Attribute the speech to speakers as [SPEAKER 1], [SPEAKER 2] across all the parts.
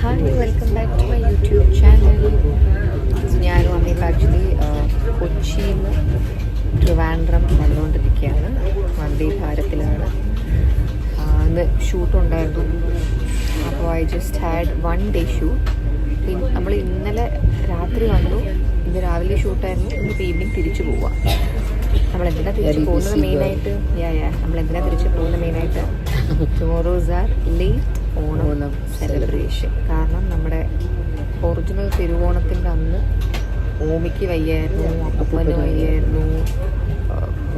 [SPEAKER 1] Hi welcome back to my YouTube channel ഞാനും അമ്മയും actually കൊച്ചിയിൽ നിന്ന് ട്രിവാൻഡ്രം വന്നുകൊണ്ടിരിക്കുകയാണ് വന്ദേ ഭാരത്തിലാണ്. ആ, ഷൂട്ടുണ്ടായിരുന്നു അപ്പോൾ I just had one day shoot നമ്മൾ ഇന്നലെ രാത്രി വന്നു. ഇന്ന് രാവിലെ ഷൂട്ടായിരുന്നു ഇന്ന് ഈവനിങ് തിരിച്ചു പോവാം. നമ്മൾ എന്തിനാ തിരിച്ചു പോകുന്നത് മെയിനായിട്ട് യാ യാ നമ്മൾ എന്തിനാ തിരിച്ചു പോകുന്നത് മെയിനായിട്ട് tomorrow's our late Onam celebration കാരണം നമ്മുടെ ഒറിജിനൽ തിരുവോണത്തിന്റെ അന്ന് ഓമിക്ക് വയ്യായിരുന്നു അപ്പൂപ്പന് വയ്യായിരുന്നു.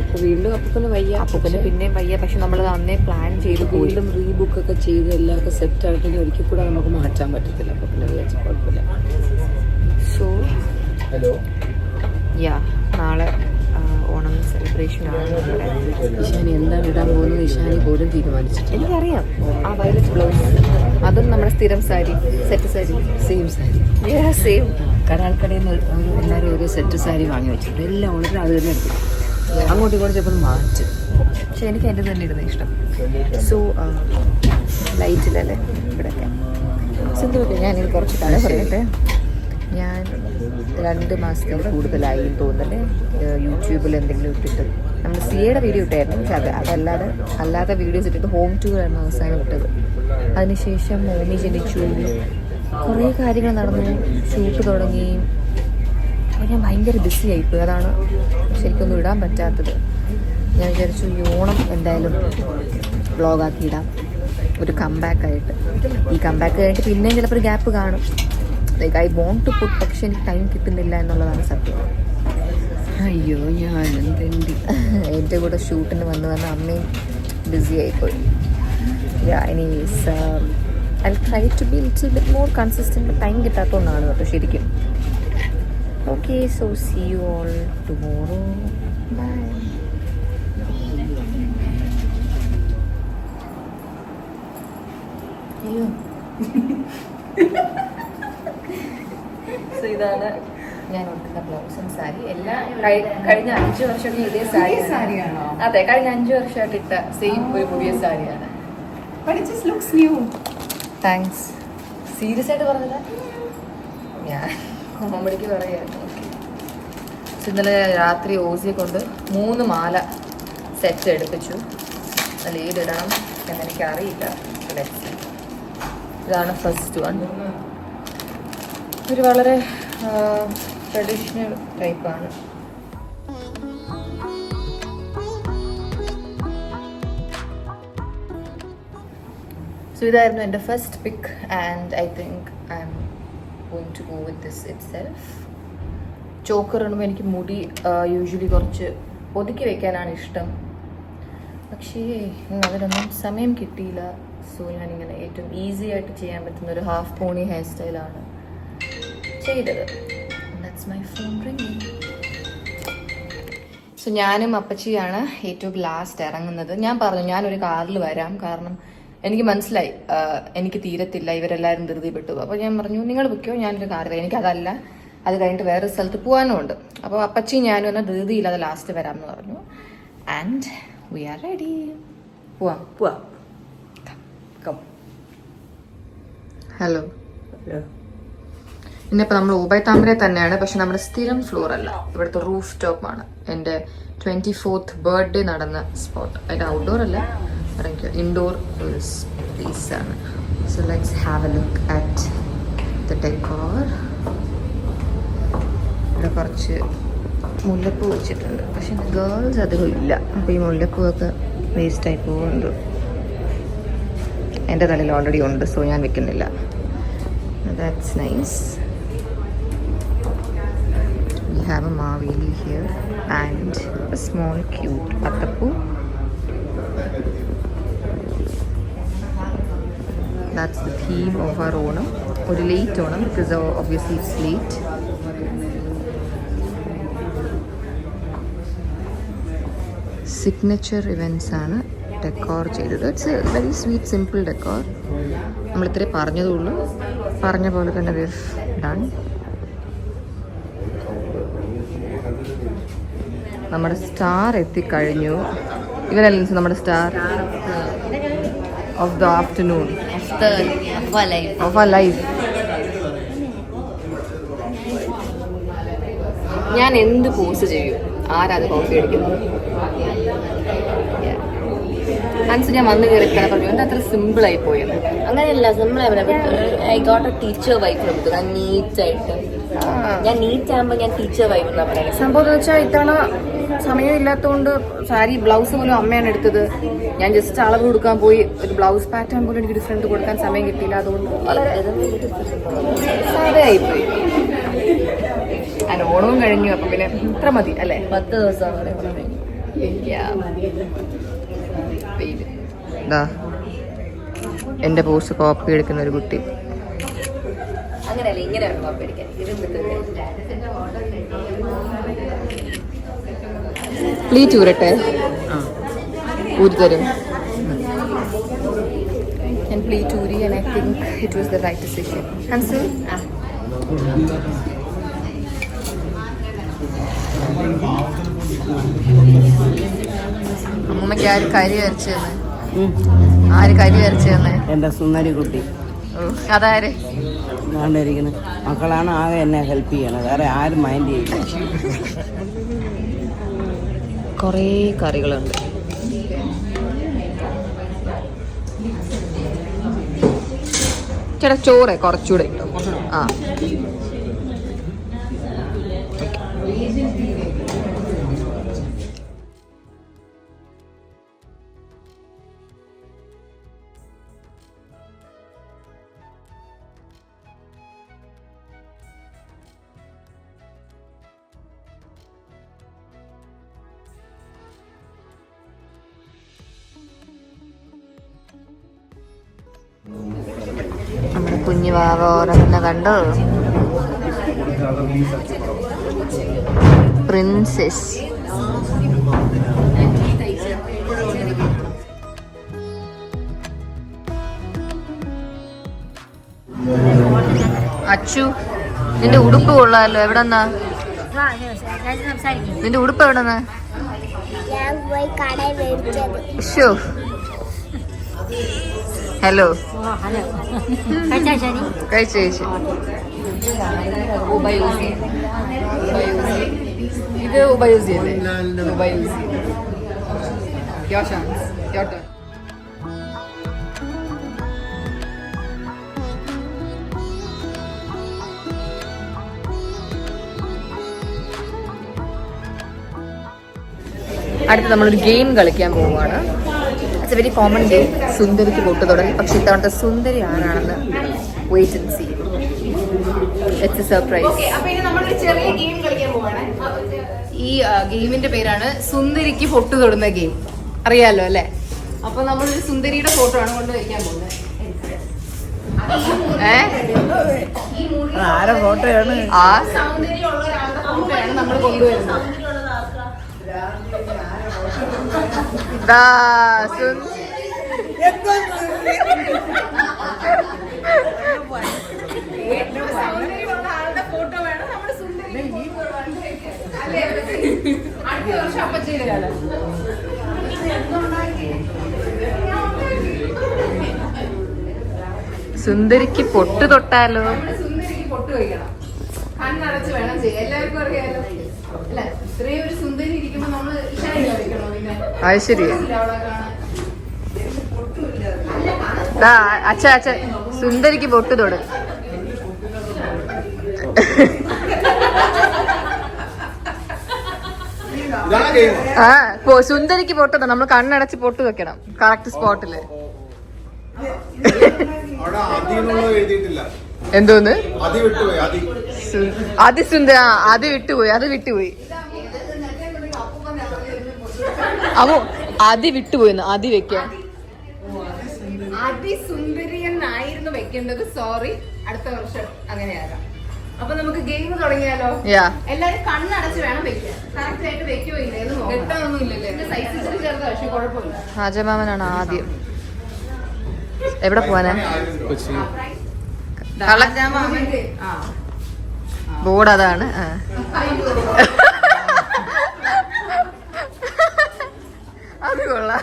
[SPEAKER 2] അപ്പൊ വീണ്ടും അപ്പന് വയ്യ.
[SPEAKER 1] അപ്പൂപ്പന് പിന്നെയും വയ്യ. പക്ഷെ നമ്മൾ അന്നേ പ്ലാൻ ചെയ്ത്
[SPEAKER 2] വീണ്ടും റീബുക്ക് ഒക്കെ ചെയ്ത് എല്ലാം സെറ്റ് ആയിട്ട് ഒരിക്കൽ കൂടെ നമുക്ക് മാറ്റാൻ പറ്റത്തില്ല അപ്പൊ പിന്നെ വിചാരിച്ച കുഴപ്പമില്ല.
[SPEAKER 1] സോ
[SPEAKER 2] ഹലോ
[SPEAKER 1] യാ നാളെ സെലിബ്രേഷൻ ആണ്. നമ്മുടെ
[SPEAKER 2] ഇഷാനി എന്താണ് ഇടാൻ പോകുന്നത്? ഇഷാനി പോലും തീരുമാനിച്ചിട്ട്
[SPEAKER 1] എനിക്കറിയാം. ആ വയലറ്റ് ബ്ലൗസ്. അതും നമ്മുടെ സ്ഥിരം sari set sari.
[SPEAKER 2] Same sari.
[SPEAKER 1] Same
[SPEAKER 2] കരാൾക്കടയിൽ നിന്ന് ഒരു എല്ലാവരും ഓരോ സെറ്റ് സാരി വാങ്ങി വെച്ചിട്ടുണ്ട്. എല്ലാം വളരെ അത് തന്നെ എടുക്കും അങ്ങോട്ടും ഇങ്ങോട്ടും ചിലപ്പോൾ മാറ്റും.
[SPEAKER 1] പക്ഷെ എനിക്ക് എന്റെ തന്നെ ഇടുന്ന ഇഷ്ടം. സോ ലൈറ്റിലല്ലേ ഇവിടെയൊക്കെ. സിന്ധുവൊക്കെ ഞാനിത് കുറച്ച് കഥ പറയട്ടെ ഞാൻ രണ്ട് മാസത്തിൽ കൂടുതലായി തോന്നുന്നത് യൂട്യൂബിൽ എന്തെങ്കിലും ഇട്ടിട്ട്. നമ്മൾ സി എയുടെ വീഡിയോ ഇട്ടായിരുന്നു. പക്ഷെ അത് അതല്ലാതെ അല്ലാത്ത വീഡിയോസ് ഇട്ടിട്ട് ഹോം ടൂർ ആയിരുന്നു അവസാനം ഇട്ടത്. അതിനുശേഷം മോമി ജനിച്ചു. കുറേ കാര്യങ്ങൾ നടന്നു. ഷൂട്ട് തുടങ്ങി. അപ്പോൾ ഞാൻ ഭയങ്കര ബിസി ആയിപ്പോയി അതാണ് ശരിക്കൊന്നും ഇടാൻ പറ്റാത്തത്. ഞാൻ വിചാരിച്ചു ഈ ഓണം എന്തായാലും വ്ളോഗാക്കി ഇടാം. ഒരു കമ്പാക്കായിട്ട് ഈ കമ്പാക്ക് കഴിഞ്ഞിട്ട് പിന്നെയും ചിലപ്പോൾ ഒരു ഗ്യാപ്പ് കാണും. Like I want to put പക്ഷെ എനിക്ക് ടൈം കിട്ടുന്നില്ല എന്നുള്ളതാണ് സത്യം.
[SPEAKER 2] അയ്യോ ഞാൻ എന്തെന്തി
[SPEAKER 1] എന്റെ കൂടെ ഷൂട്ടിന് വന്ന് വന്ന് അമ്മയും ബിസി ആയിപ്പോയി. Anyways I try to be little bit more consistent time കിട്ടാത്തതുകൊണ്ടാണ് കേട്ടോ ശരിക്കും. Okay so see you all tomorrow bye അയ്യോ സോ ഇതാണ് ഞാൻ ഉടുക്കുന്ന ബ്ലൗസും സാരി. എല്ലാം കഴിഞ്ഞ അഞ്ചു വർഷം ഇതേ സാരി
[SPEAKER 3] സാരിയാണോ?
[SPEAKER 1] അതെ കഴിഞ്ഞ അഞ്ചു വർഷമായിട്ട് ഇട്ട സെയിം ഒരു പുതിയ സാരിയാണ്.
[SPEAKER 3] But it just looks new.
[SPEAKER 1] Thanks serious ആയിട്ട് പറഞ്ഞത്? ഞാൻ കോമഡിക്ക് പറയായിരുന്നു. ഇന്നലെ രാത്രി ഓസിയെ കൊണ്ട് മൂന്ന് മാല സെറ്റ് എടുപ്പിച്ചു. അതിൽ ഏതിടണം എന്നെനിക്ക് അറിയില്ല ഇതാണ് ഫസ്റ്റ് വൺ ഒരു വളരെ ട്രഡീഷണൽ ടൈപ്പാണ് സോ ഇതായിരുന്നു എന്റെ first pick and I think I'm going to go with this itself choker ഇടുമ്പോൾ എനിക്ക് മുടി യൂഷ്വലി കുറച്ച് ഒതുക്കി വെക്കാനാണ് ഇഷ്ടം. പക്ഷേ അതിനൊന്നും സമയം കിട്ടിയില്ല. സോ ഞാനിങ്ങനെ ഏറ്റവും ഈസി ആയിട്ട് ചെയ്യാൻ പറ്റുന്ന ഒരു ഹാഫ് പോണി ഹെയർ സ്റ്റൈലാണ് ചെയ്തത്. That's my phone ringing so ഞാനും അപ്പച്ചിയാണ് ഏറ്റവും ലാസ്റ്റ് ഇറങ്ങുന്നത്. ഞാൻ പറഞ്ഞു ഞാനൊരു കാറിൽ വരാം. കാരണം എനിക്ക് മനസ്സിലായി എനിക്ക് തീരത്തില്ല. ഇവരെല്ലാവരും ധൃതി പെട്ടു അപ്പോൾ ഞാൻ പറഞ്ഞു നിങ്ങൾ പൊയ്ക്കോ ഞാനൊരു കാറിൽ വരാം. എനിക്കതല്ല. അത് കഴിഞ്ഞിട്ട് വേറെ സ്ഥലത്ത് പോകാനും ഉണ്ട്. അപ്പോൾ അപ്പച്ചി ഞാനും എന്നാൽ ധൃതിയില്ലാതെ ലാസ്റ്റ് വരാമെന്ന് പറഞ്ഞു. ആൻഡ് വി ആർ റെഡി പോവാം.
[SPEAKER 2] പോവാ.
[SPEAKER 1] ഹലോ ഇന്നിപ്പോൾ നമ്മൾ ഊബൈ താമരെ തന്നെയാണ്. പക്ഷെ നമ്മുടെ സ്ഥിരം ഫ്ലോർ അല്ല. ഇവിടുത്തെ റൂഫ് ടോപ്പ് ആണ്. എന്റെ ട്വന്റി ഫോർത്ത് ബർത്ത്ഡേ നടന്ന സ്പോട്ട് അതിന്റെ ഔട്ട്ഡോർ അല്ല. എനിക്ക് ഇൻഡോർ പ്ലേസ് ആണ്. So let's have a look at the decor ഇവിടെ കുറച്ച് മുല്ലപ്പൂ വെച്ചിട്ടുണ്ട്. പക്ഷെ ഗേൾസ് അധികം ഇല്ല. അപ്പോൾ ഈ മുല്ലപ്പൂവൊക്കെ വേസ്റ്റായി പോകുന്നുണ്ട്. എന്റെ തലയിൽ ഓൾറെഡി ഉണ്ട്. സോ ഞാൻ വെക്കുന്നില്ല. That's nice have a Maveli here and a small cute Atapu. That's the theme of our Onam. Or late Onam because uh, obviously it's late. Signature events ആണ് ഡെക്കോർ ചെയ്തത് it's very sweet simple decor നമ്മൾ ഇത്രേ പറഞ്ഞതുള്ളൂ പറഞ്ഞ പോലെ തന്നെ done നമ്മുടെ star എത്തിക്കഴിഞ്ഞു. ഇവരല്ലേ നമ്മുടെ star of the afternoon of ആ ലൈഫ് ഞാൻ എന്ത് പോസ്റ്റ് ചെയ്യും? ആരാത് കോഫി അടിക്കുന്നത്? അൻസ് ഞാൻ വന്ന് കയറി പറഞ്ഞു. എന്താ അത്ര സിമ്പിൾ ആയി പോയത്
[SPEAKER 4] അങ്ങനെയല്ല simple I got a teacher vibe എടുത്തു ഞാൻ നീറ്റ് ആയിട്ട്. ഞാൻ നീറ്റ് ആകുമ്പോൾ ഞാൻ ടീച്ചർ വൈഫ് എന്നാ പറയുന്നത്.
[SPEAKER 1] സംഭവം വെച്ചാൽ ഇത്തവണ സമയമില്ലാത്തതുകൊണ്ട് സാരി ബ്ലൗസ് പോലും അമ്മയാണ് എടുത്തത്. ഞാൻ ജസ്റ്റ് അളവ് കൊടുക്കാൻ പോയി. ഒരു ബ്ലൗസ് പാറ്റേൺ പോലും എനിക്ക് ഡിഫറെന്റ് കൊടുക്കാൻ സമയം കിട്ടിയില്ല. അതുകൊണ്ട് വളരെ സാധയായിപ്പോയി അതിന് ഓണവും കഴിഞ്ഞു. അപ്പം പിന്നെ ഇത്ര മതി അല്ലേ?
[SPEAKER 4] പത്ത് ദിവസം
[SPEAKER 1] എന്റെ പോസ്റ്റ് കോപ്പി എടുക്കുന്ന ഒരു കുട്ടി.
[SPEAKER 4] അങ്ങനെയല്ല ഇങ്ങനെയാണ് കോപ്പി എടുക്കാൻ? ഇരുന്നിട്ട്
[SPEAKER 1] പ്ലീറ്റ് ഊരട്ടെ ഊരി തരും. ഞാൻ പ്ലീറ്റ് ഊരി and I think it was the right decision അമ്മമ്മയ്ക്ക് ആര് കരി വരച്ചു ആര് കരി വരച്ചു
[SPEAKER 2] എന്റെ സുന്ദരി കുട്ടി.
[SPEAKER 1] അതാര്?
[SPEAKER 2] കണ്ടിരിക്കുന്നത് മക്കളാണ് ആകെ എന്നെ ഹെൽപ്പ് ചെയ്യണത് വേറെ ആരും മൈൻഡ് ചെയ്യില്ല.
[SPEAKER 1] കുറേ കറികളുണ്ട്. ചേട്ടാ ചോറേ കുറച്ചുകൂടെ ആ. കുഞ്ഞു വാവ ഉറങ്ങുന്ന കണ്ടോ? പ്രിൻസസ് അച്ചു നിന്റെ ഉടുപ്പ് കൊള്ളാലോ എവിടെന്നാ? നിന്റെ ഉടുപ്പ് എവിടെന്നാ?
[SPEAKER 5] ഞാൻ പോയി കടയിൽ മേടിച്ചത്.
[SPEAKER 1] So hello. കഴിച്ചു കഴിച്ചു ഇത് അല്ലേ turn. അടുത്ത് നമ്മളൊരു ഗെയിം കളിക്കാൻ പോവുകയാണ്. It's a very common day സുന്ദരിക്ക് പൊട്ട് തുടങ്ങി. പക്ഷെ ഇത്തവണത്തെ സുന്ദരി ആരാണെന്ന് wait and see it's a surprise ഈ ഗെയിമിന്റെ പേരാണ് സുന്ദരിക്ക് പൊട്ട് തൊടുന്ന ഗെയിം അറിയാലോ അല്ലേ? അപ്പൊ നമ്മളൊരു സുന്ദരിയുടെ ഫോട്ടോ ആണ് കൊണ്ട് വയ്ക്കാൻ പോകുന്നത്. ഏ?
[SPEAKER 2] ആരെ ഫോട്ടോയാണ്
[SPEAKER 1] ആ. സൗന്ദര്യമുള്ള ഒരാളുടെ ഫോട്ടോയാണ് നമ്മൾ കൊണ്ടുവരുന്നത്. ദാ സുന്ദ സുന്ദരിക്ക് പൊട്ട് തൊട്ടാലോ? സുന്ദരിക്ക് പൊട്ട് വയ്ക്കണം കണ്ണടച്ച് വേണം ചെയ്യാം എല്ലാവർക്കും അറിയാലോ? അല്ല ഇത്രയും ഒരു സുന്ദരി ഇരിക്കുമ്പോ നമ്മൾ പിന്നെ അത് ശരി. അച്ഛ അച്ഛ സുന്ദരിക്ക് പൊട്ട് തൊട്. ആ പോ- സുന്ദരിക്ക് പൊട്ട് തൊട. നമ്മൾ കണ്ണടച്ച് പൊട്ട് വെക്കണം. കറക്റ്റ്
[SPEAKER 6] സ്പോട്ടിൽ
[SPEAKER 1] എന്തോന്ന്?
[SPEAKER 6] അതി വിട്ടുപോയി അതി.
[SPEAKER 1] സു- അത് സുന്ദര ആ, അത് വിട്ടുപോയി അത് വിട്ടുപോയി. അവോ വിട്ടുപോയിന്ന് വിട്ടുപോയി വെക്കാം. അതിസുന്ദരി എന്നായിരുന്നു വെക്കേണ്ടത്. സോറി അടുത്ത വർഷം അങ്ങനെയാകാം. അപ്പൊ നമുക്ക് ഗെയിം തുടങ്ങിയാലോ? എല്ലാരും കണ്ണടച്ച് വേണം വെക്കാൻ. കറക്റ്റ് ആയിട്ട് വെക്കോ ഇല്ല എന്ന് വെട്ടാനൊന്നും ഇല്ലല്ലേ സൈസ് ഇച്ചിരി ചെറുതാ പക്ഷെ കുഴപ്പമില്ല. ഹാജമാമനാണ് ആദ്യം. എവിടെ പോവാനാ? ബോർഡ് അതാണ്. ആ. അത് കൊള്ളാം.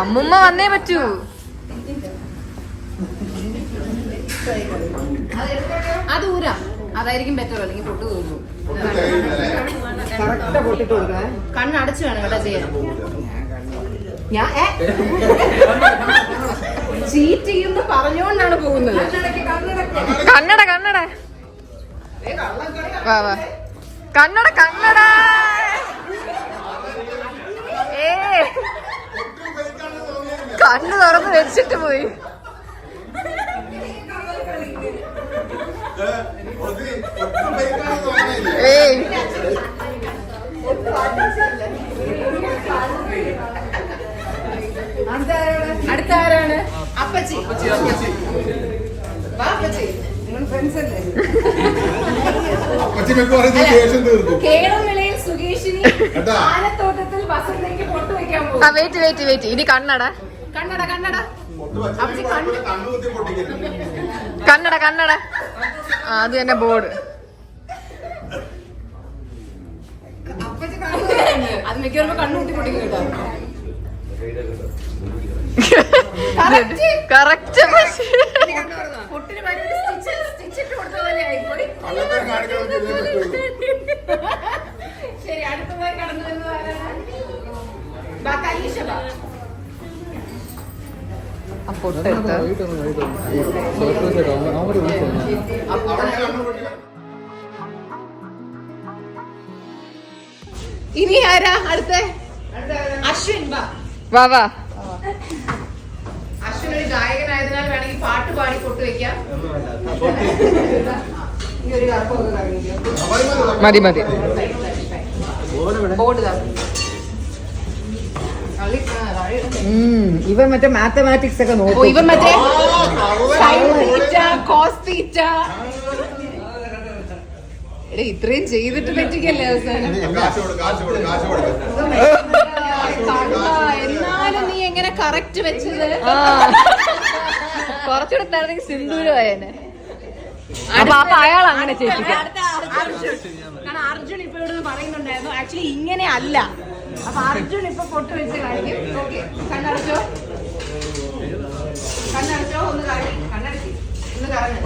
[SPEAKER 1] അമ്മുമ്മ വന്നേ പറ്റൂ.
[SPEAKER 3] അത് ഊരാ. അതായിരിക്കും ബെറ്റർ അല്ലെങ്കിൽ പൊട്ടു തോന്നും കണ്ണടച്ചു വേണം കേട്ടോ ചെയ്യാൻ. ഞാൻ ചീറ്റ് ചെയ്യുന്നു പറഞ്ഞുകൊണ്ടാണ് പോകുന്നത്.
[SPEAKER 1] കണ്ണട കണ്ണട. വാ വാ. കണ്ണട കണ്ണട. ഏ. കണ്ണ് തുറന്ന് വെച്ചിട്ട് പോയി. ഏയ്.
[SPEAKER 3] അടുത്ത ആരാണ് അപ്പച്ചി വാ അപ്പച്ചി. നിങ്ങൾ ഫ്രണ്ട്സ് അല്ലേ?
[SPEAKER 6] അച്ഛനൊക്കെ പറയുന്നത് ദേഷ്യം തീർന്നു
[SPEAKER 3] കേരളം വിളയിൽ സുകേഷിനി
[SPEAKER 6] കേട്ടാ?
[SPEAKER 3] ആനത്തോട്ടത്തിൽ വസന്തയ്ക്ക് പൊട്ട് വെക്കാൻ
[SPEAKER 1] ആ വെയിറ്റ് വെയിറ്റ് വെയിറ്റ് ഇനി കണ്ണട.
[SPEAKER 3] കണ്ണട കണ്ണട.
[SPEAKER 6] അപ്പച്ചി കണ്ണുകുത്തി പൊട്ടിക്കരുത്.
[SPEAKER 1] കണ്ണട കണ്ണട. ആ അത് തന്നെ ബോർഡ്.
[SPEAKER 3] അത് മിക്കവാറും പൊട്ടിക്കും കേട്ടോ
[SPEAKER 1] കറക്റ്റ്
[SPEAKER 3] പൊട്ടിന് ഭയങ്കര സ്റ്റിച്ച് സ്റ്റിച്ച് ഇട്ട് കൊടുത്ത പോലെ ആയിപ്പോയി
[SPEAKER 6] കള്ളത്തരം കാണിക്കണമെങ്കിൽ ഇതേ പറ്റുള്ളൂ.
[SPEAKER 3] ശരി അടുത്തതായി കടന്നു വരുന്നത് ആരാണ് ബാ, കലീഷ ബാ.
[SPEAKER 1] പൊട്ടെടുത്ത്
[SPEAKER 3] ഇനി ആരാ അടുത്ത? അശ്വിൻ ബാ.
[SPEAKER 1] വാ വാ.
[SPEAKER 3] ഒരു ഗായകനായതിനാൽ വേണമെങ്കിൽ പാട്ട് പാടി പൊട്ട് വെക്കാം. ഈ ഒരു കറുപ്പൊക്കെ കഴിഞ്ഞു
[SPEAKER 1] മതി. മതി
[SPEAKER 2] ഇവൻ മറ്റേ മാത്തമാറ്റിക്സ് ഒക്കെ
[SPEAKER 3] ഓ
[SPEAKER 2] നോക്കും
[SPEAKER 3] ഇവൻ മറ്റേ കോസ് തീറ്റ എടാ ഇത്രയും ചെയ്തിട്ട് പറ്റിക്കല്ലേ അവസാനം എന്നാലും നീ എങ്ങനെ കറക്റ്റ് വെച്ചത്.
[SPEAKER 1] ആ. കുറച്ചുകൂടെ തരണെങ്കിൽ സിന്ദൂരമായേനെ അപ്പൊ അപ്പൊ അയാൾ അങ്ങനെ
[SPEAKER 3] കാരണം അർജുൻ ഇപ്പൊ ഇവിടെ പറയുന്നുണ്ടായിരുന്നു. ആക്ച്വലി ഇങ്ങനെ അല്ല. അപ്പൊ അർജുൻ ഇപ്പൊ പൊട്ട് വെച്ച് കാണിക്കും. ഓക്കെ കണ്ണടച്ചോ. കണ്ണടച്ചോ. ഒന്ന് കാണി ഒന്ന് കറങ്ങി.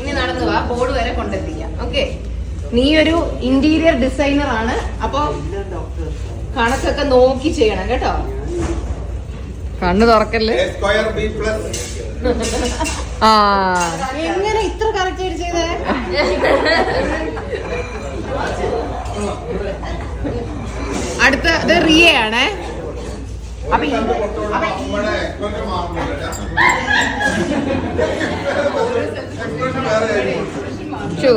[SPEAKER 3] ഇനി നടന്നു വാ. ബോർഡ് വരെ കൊണ്ടെത്തിക്കാം. ഓക്കെ നീ ഒരു ഇന്റീരിയർ ഡിസൈനർ ആണ്. അപ്പൊ കണക്കൊക്കെ നോക്കി ചെയ്യണം കേട്ടോ.
[SPEAKER 1] കണ്ണു തുറക്കല്ലേ ആ.
[SPEAKER 3] എങ്ങനെ ഇത്ര കറക്റ്റ് ആയിട്ട് ചെയ്തേ? അടുത്ത ഇത് റിയ ആണേ. അപ്പൊ.
[SPEAKER 1] ചൂ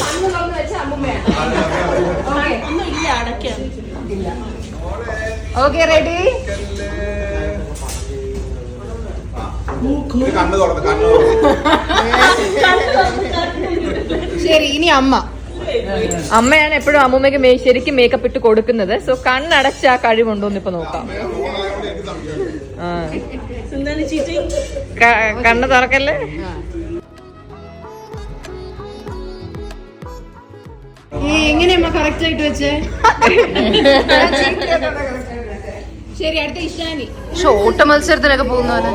[SPEAKER 3] കണ്ണ് തുറന്ന് വെച്ച അമ്മുമ്മയാണ് ഓക്കെ റെഡി ശരി ഇനി അമ്മ.
[SPEAKER 1] അമ്മയാണ് എപ്പോഴും അമ്മൂമ്മയ്ക്ക് മേ- ശരിക്കും മേക്കപ്പ് ഇട്ട് കൊടുക്കുന്നത്. സോ കണ്ണടച്ച ആ കഴിവുണ്ടോന്ന് ഇപ്പൊ നോക്കാം. കണ്ണ് തുറക്കല്ലേ?
[SPEAKER 3] ഈ എങ്ങനെയമ്മ കറക്റ്റ് ആയിട്ട് വെച്ചേ? ശരി അടുത്ത ഇഷാനി
[SPEAKER 1] പക്ഷെ ഓട്ട മത്സരത്തിനൊക്കെ പോകുന്നവന്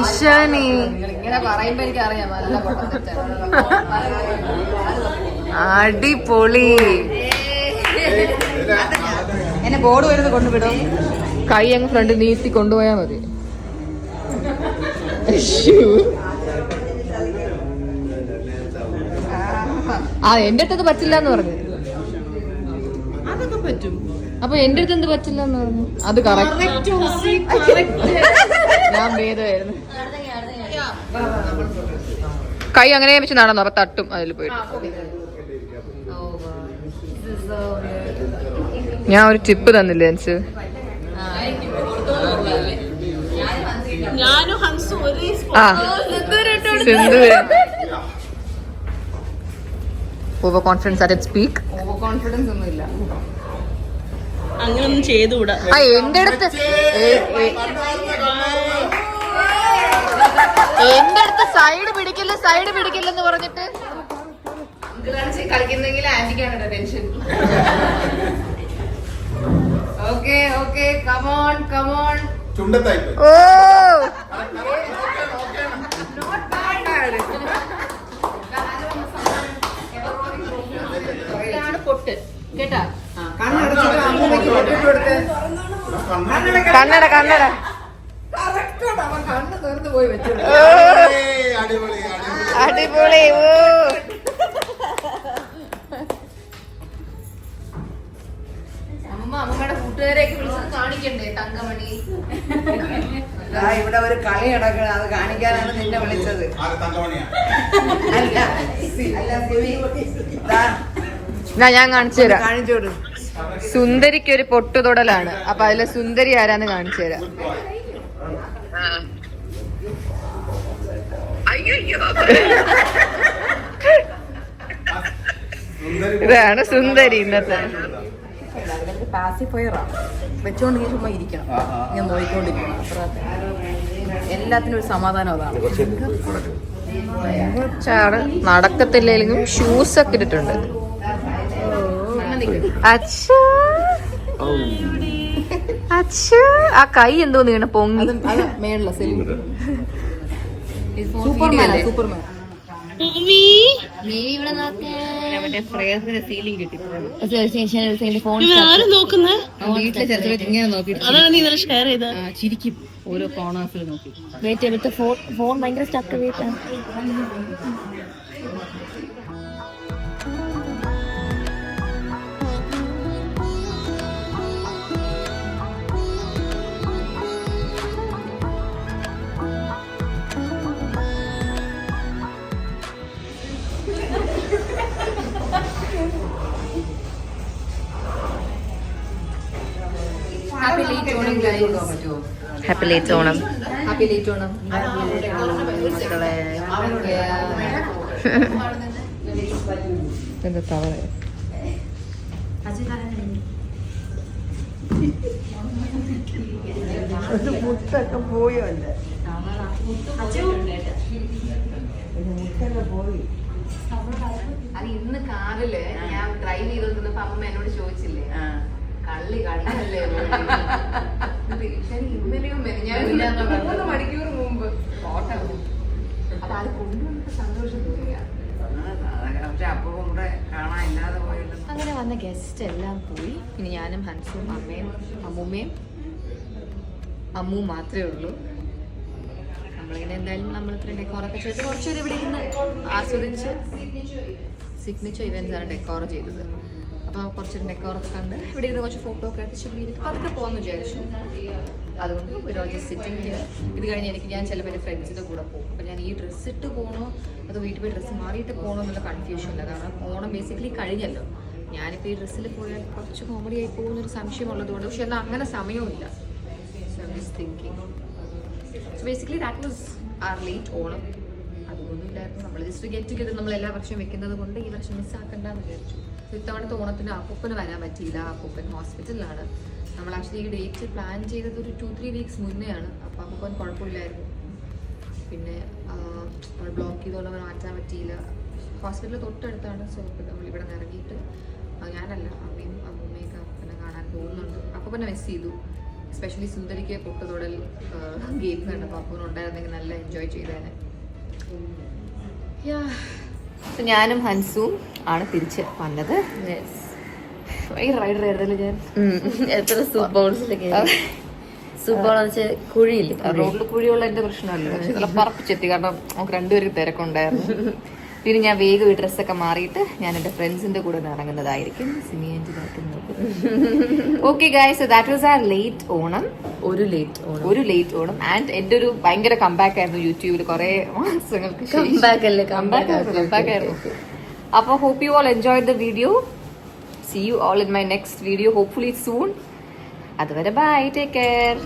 [SPEAKER 1] ഇഷാനി
[SPEAKER 3] ഇങ്ങനെ പറയുമ്പോ എനിക്ക് അറിയാം നല്ല
[SPEAKER 1] അടിപൊളി
[SPEAKER 2] എന്നെ ബോർഡ് വരുന്നത് കൊണ്ടുവിടും
[SPEAKER 1] കൈ അങ്ങ് ഫ്രണ്ട് നീട്ടി കൊണ്ടുപോയാ മതി. ആ എന്റെ അടുത്തത് പറ്റില്ല എന്ന് പറഞ്ഞു.
[SPEAKER 3] അതൊക്കെ പറ്റും.
[SPEAKER 1] അപ്പൊ എന്റെ അടുത്ത് എന്ത് പറ്റില്ല എന്ന് പറഞ്ഞു? അത് കറക്റ്റ് ഞാൻ ഭേദമായിരുന്നു. കൈ അങ്ങനെ വെച്ച് നടന്നു അപ്പൊ തട്ടും അതിൽ പോയിട്ട്. ഞാൻ ഒരു ടിപ്പ് തന്നില്ലേ എനിക്ക് ആ സിന്ദൂരം over confidence at speak
[SPEAKER 3] over confidence ഒന്നും ഇല്ല
[SPEAKER 7] അങ്ങനൊന്നും ചെയ്തുകൂടാ.
[SPEAKER 1] ആ എന്റെ അടുത്ത് എന്റെ അടുത്ത് സൈഡ് പിടിക്കില്ല സൈഡ് പിടിക്കില്ലെന്ന് പറഞ്ഞിട്ട്.
[SPEAKER 3] അങ്കിളാണ് കളിക്കുന്നെങ്കിൽ ആന്റിക്കാണ് tension okay okay come on come on
[SPEAKER 6] ചുണ്ടത്തായി
[SPEAKER 1] ഓ.
[SPEAKER 3] പൊട്ട്. കേട്ടാ?
[SPEAKER 1] കണ്ണട കണ്ണട.
[SPEAKER 6] അടിപൊളി
[SPEAKER 1] ഓ
[SPEAKER 3] അമ്മ അമ്മയുടെ കൂട്ടുകാരെയൊക്കെ വിളിച്ചത് കാണിക്കണ്ടേ തങ്കമണി?
[SPEAKER 2] ഇവിടെ ഒരു കളി നടക്കണം അത് കാണിക്കാനാണ് നിന്നെ വിളിച്ചത്.
[SPEAKER 1] ഞാൻ കാണിച്ചു തരാം.
[SPEAKER 2] കാണിച്ചു കൊടു.
[SPEAKER 1] സുന്ദരിക്ക് ഒരു പൊട്ടുതൊടലാണ്. അപ്പൊ അതിലെ സുന്ദരി ആരാന്ന് കാണിച്ചു തരാം.
[SPEAKER 6] സുന്ദരി
[SPEAKER 1] ഇതാണ് സുന്ദരി ഇന്നത്തെ.
[SPEAKER 2] പാസി വെച്ചോണ്ട് നീ ചുമ്മാ ഇരിക്കണം. ഞാൻ നോക്കിക്കൊണ്ടിരിക്കണം അത്ര എല്ലാത്തിനും ഒരു സമാധാനം അതാണ്
[SPEAKER 1] ചാട് നടക്കത്തില്ലെങ്കിലും ഷൂസ് ഒക്കെ ഇട്ടിട്ടുണ്ട്. അച്ഛാ. അച്ഛാ. ആ കൈ എന്തോ നീണ പൊങ്ങി.
[SPEAKER 2] മേളില സൂപ്പർമാൻ സൂപ്പർമാൻ നീ ഇവിടെ നോക്കി.
[SPEAKER 7] അതാണ് നീ ഇന്നലെ ഷെയർ ചെയ്ത
[SPEAKER 2] ചിരിക്കും. ഓരോ നോക്കി.
[SPEAKER 4] വെയിറ്റ് എടുത്ത് ഫോൺ ഫോൺ ഭയങ്കര stuck wait
[SPEAKER 2] happy
[SPEAKER 1] happy late Onam.
[SPEAKER 2] Happy late Onam.
[SPEAKER 1] എന്താ തവള?
[SPEAKER 2] മുട്ടൊക്കെ പോയോ അല്ലേ മുട്ടൊക്കെ പോയി.
[SPEAKER 3] അത് ഇന്ന് കാറിൽ ഞാൻ ഡ്രൈവ് ചെയ്തോണ്ടിരുന്നപ്പോ അമ്മ എന്നോട് ചോദിച്ചില്ലേ? കള്ളി കണ്ടല്ലേ ശരി ഇന്നലെയും മൂന്ന് മണിക്കൂർ മുമ്പ് ഫോട്ടോ അപ്പൊ അത് കൊണ്ടുവന്നിട്ട് സന്തോഷം തോന്നിയ.
[SPEAKER 2] പക്ഷെ അപ്പവും കൂടെ കാണാൻ ഇല്ലാതെ പോയല്ലോ.
[SPEAKER 1] അങ്ങനെ വന്ന ഗസ്റ്റ് എല്ലാം പോയി. ഇനി ഞാനും ഹൻസും അമ്മയും അമ്മൂമ്മയും. അമ്മു മാത്രമേ ഉള്ളൂ. നമ്മളിങ്ങനെ എന്തായാലും നമ്മൾ ഇത്രയും ഡെക്കോറൊക്കെ ചെയ്ത് കുറച്ചുപേര് ഇവിടെ ഇരുന്ന് ആസ്വദിച്ച് സിഗ്നേച്ചർ ഇവൻസ് ആണ് ഡെക്കോർ ചെയ്തത്. അപ്പോൾ കുറച്ചൊരു ഡെക്കോറൊക്കെ കണ്ട് ഇവിടെ ഇരുന്ന് കുറച്ച് ഫോട്ടോ ഒക്കെ എടുത്ത് ചുമ്മാ പതുക്കെ പോകാമെന്ന് വിചാരിച്ചു. അതുകൊണ്ട് ഒരു സിറ്റിംഗ് ഇത് കഴിഞ്ഞ് എനിക്ക് ഞാൻ ചിലപ്പോൾ എന്റെ ഫ്രണ്ട്സിന്റെ കൂടെ പോകും. അപ്പോൾ ഞാൻ ഈ ഡ്രസ്സ് ഇട്ട് പോകണോ അതോ വീട്ടിൽ പോയി ഡ്രസ്സ് മാറിയിട്ട് പോകണോ എന്നുള്ള കൺഫ്യൂഷൻ ഇല്ല. കാരണം ഓണം ബേസിക്കലി കഴിഞ്ഞല്ലോ. ഞാനിപ്പോൾ ഈ ഡ്രസ്സിൽ പോയാൽ കുറച്ച് കോമഡി ആയി പോകുന്നൊരു സംശയമുള്ളതുകൊണ്ട് പക്ഷെ എന്നാൽ അങ്ങനെ സമയമില്ല thinking so basically that was our late Onam. അതുകൊണ്ടില്ലായിരുന്നു നമ്മൾ ജസ്റ്റ് ഗെറ്റ് ടുഗെദർ നമ്മൾ എല്ലാ വർഷവും വെക്കുന്നത് കൊണ്ട് ഈ വർഷം മിസ്സാക്കണ്ടെന്ന് വിചാരിച്ചു. So ഇത്തവണത്തെ ഓണത്തിന് അപ്പൂപ്പന് വരാൻ പറ്റിയില്ല. അപ്പൂപ്പൻ ഹോസ്പിറ്റലിലാണ്. നമ്മൾ ആക്ച്വലി ഈ ഡേറ്റ് പ്ലാൻ ചെയ്തത് ഒരു ടു ത്രീ വീക്സ് മുന്നെയാണ്. അപ്പോൾ അപ്പൂപ്പൻ കുഴപ്പമില്ലായിരുന്നു. പിന്നെ നമ്മൾ ബ്ലോക്ക് ചെയ്തോളം മാറ്റാൻ പറ്റിയില്ല. ഹോസ്പിറ്റലിൽ തൊട്ടടുത്താണ്. സോ നമ്മൾ ഇവിടെ നിന്ന് ഇറങ്ങിയിട്ട് ഞാനല്ല അമ്മയും അമ്മൂമ്മയൊക്കെ അപ്പനെ കാണാൻ പോകുന്നുണ്ട്. അപ്പൂപ്പനെ മിസ് ചെയ്തു. എസ്പെഷ്യലി സുന്ദരിക്ക് പൊട്ടുതൊടൽ ഗെയിം കണ്ടപ്പോൾ അപ്പൂപ്പൻ ഉണ്ടായിരുന്നെങ്കിൽ നല്ല എൻജോയ് ചെയ്തേനെ. ഞാനും ഹൻസും ആണ് തിരിച്ച് വന്നത്. ഭയങ്കര റൈഡർ ആയിരുന്നല്ലോ ഞാൻ.
[SPEAKER 4] എത്ര സൂപ്പർ കുഴിയില്ല
[SPEAKER 1] റോഡിൽ കുഴിയുള്ള എന്റെ പ്രശ്നമല്ല. പക്ഷെ നല്ല പറപ്പിച്ചെത്തി. കാരണം നമുക്ക് രണ്ടുപേർക്ക് തിരക്കുണ്ടായിരുന്നു പിന്നെ ഞാൻ വേഗം ഈ ഡ്രസ്സൊക്കെ മാറിയിട്ട് ഞാൻ എന്റെ ഫ്രണ്ട്സിന്റെ കൂടെ ഇറങ്ങുന്നതായിരിക്കും. Simi okay guys that was our late Onam.
[SPEAKER 4] ഒരു ലേറ്റ് ഓണം.
[SPEAKER 1] ഒരു ലേറ്റ് ഓണം. ആൻഡ് എന്റെ ഒരു ഭയങ്കര കമ്പാക്ക് ആയിരുന്നു യൂട്യൂബിൽ കുറെ മാസങ്ങൾക്ക്
[SPEAKER 4] കമ്പാക്ക് അല്ലേ?
[SPEAKER 1] കമ്പാക്ക്. കമ്പാക്ക് ആയിരുന്നു. അപ്പോൾ hope you all enjoy the video see you all in my next video hopefully soon അതുവരെ ബൈ ടേക്ക് കെയർ